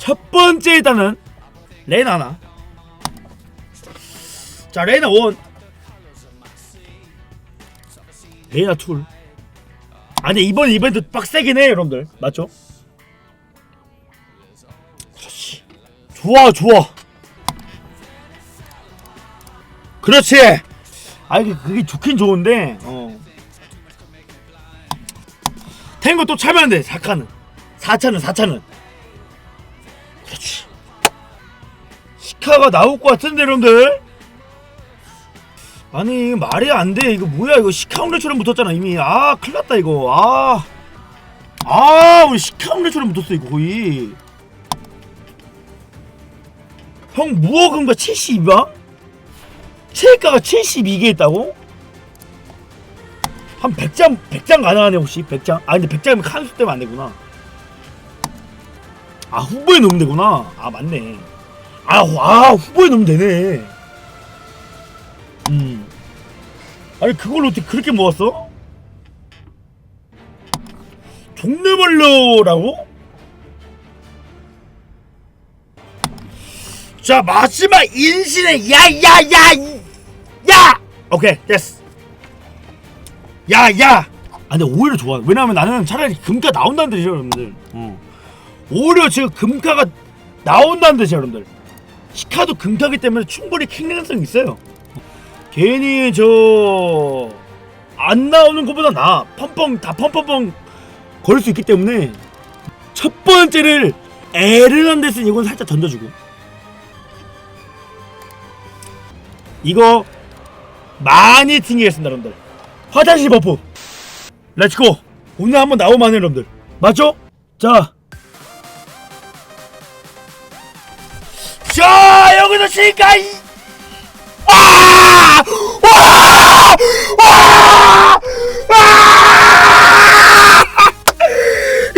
첫 번째 일단은 레나나. 자 레나 원. 레나 툴 아니 이번 이벤트 빡세긴 해 여러분들. 맞죠? 그렇지. 좋아 좋아. 그렇지. 아니 그게 좋긴 좋은데 어. 탱고 또 차면 돼 4칸은 4차는 4차는 시카가 나올 것 같은데 여러분들? 아니 말이 안 돼. 이거 뭐야? 이거 시카운레처럼 붙었잖아 이미. 아 큰일났다 이거. 아아 우리 시카운레처럼 붙었어 이거 거의. 형 무어금가 72야? 체가가 72개 있다고? 한 100장 100장 가능하네 혹시? 100장? 아 근데 100장이면 칸수 때문에 안 되구나. 아 후보에 넣으면 되구나. 아 맞네 아, 와 후보에 넣으면 되네 음 아니 그걸 어떻게 그렇게 모았어? 종류별로라고? 자 마지막 인신의 야야야 야! 오케이 됐어 야야 아 근데 오히려 좋아 왜냐면 나는 차라리 금가 나온다는 뜻이죠 여러분들 어. 오히려 지금 금카가 나온다는 뜻이야 여러분들 시카도 금카기 때문에 충분히 킹 가능성이 있어요. 괜히 저 안 나오는 것보다 나 펑펑 다 펑펑펑 걸수 있기 때문에 첫 번째를 에르난데스 이건 살짝 던져주고. 이거 많이 튕기겠습니다 여러분들. 화장실 버프. 렛츠고. 오늘 한번 나오면 하네 여러분들. 맞죠? 자 여기서 지금까지 와! 와! 와! 와!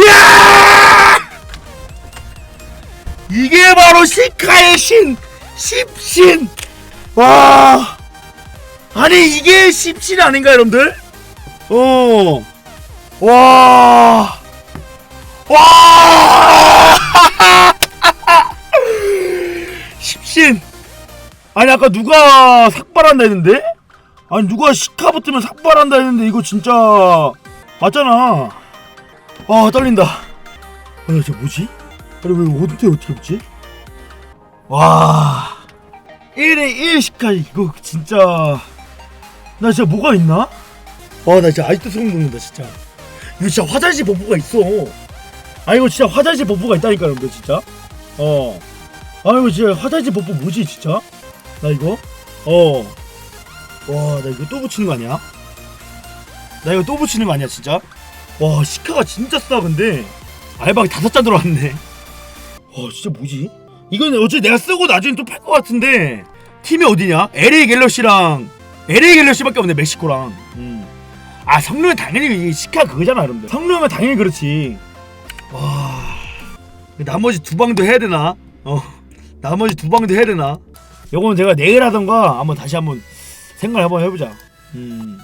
야! 이게 바로 시카의 신 십신 와 아니 이게 십신 아닌가 여러분들 어. 어와 와! 아니 아까 누가 삭발한다 했는데? 아니 누가 시카 붙으면 삭발한다 했는데 이거 진짜 맞잖아. 아 떨린다. 아니 저 뭐지? 아니 왜 어떻게 어떻게 붙지? 와. 1에 1 시카 이거 진짜. 나 진짜 뭐가 있나? 와 나 진짜 아직도 소름 돋는다 진짜. 이거 진짜 화장실 버프가 있어. 아 이거 진짜 화장실 버프가 있다니까 여러분들 진짜. 어. 아 이거 진짜 화장실 버프 뭐지 진짜 나 이거? 어 와 나 이거 또 붙이는 거 아니야? 나 이거 또 붙이는 거 아니야 진짜? 와 시카가 진짜 싸 근데. 알바가 다섯 잔 들어왔네. 와 진짜 뭐지? 이건 어차피 내가 쓰고 나중에 또 팔 것 같은데. 팀이 어디냐? LA 갤럭시랑 LA 갤럭시밖에 없네 멕시코랑. 음. 아 성능은 당연히 이 시카 그거잖아 여러분들. 성능은 당연히 그렇지. 와. 나머지 두 방도 해야 되나? 어. 나머지 두 방도 해야 되나 요거는 제가 내일 하던가 한번 다시 한번 생각을 한번 해보자. 음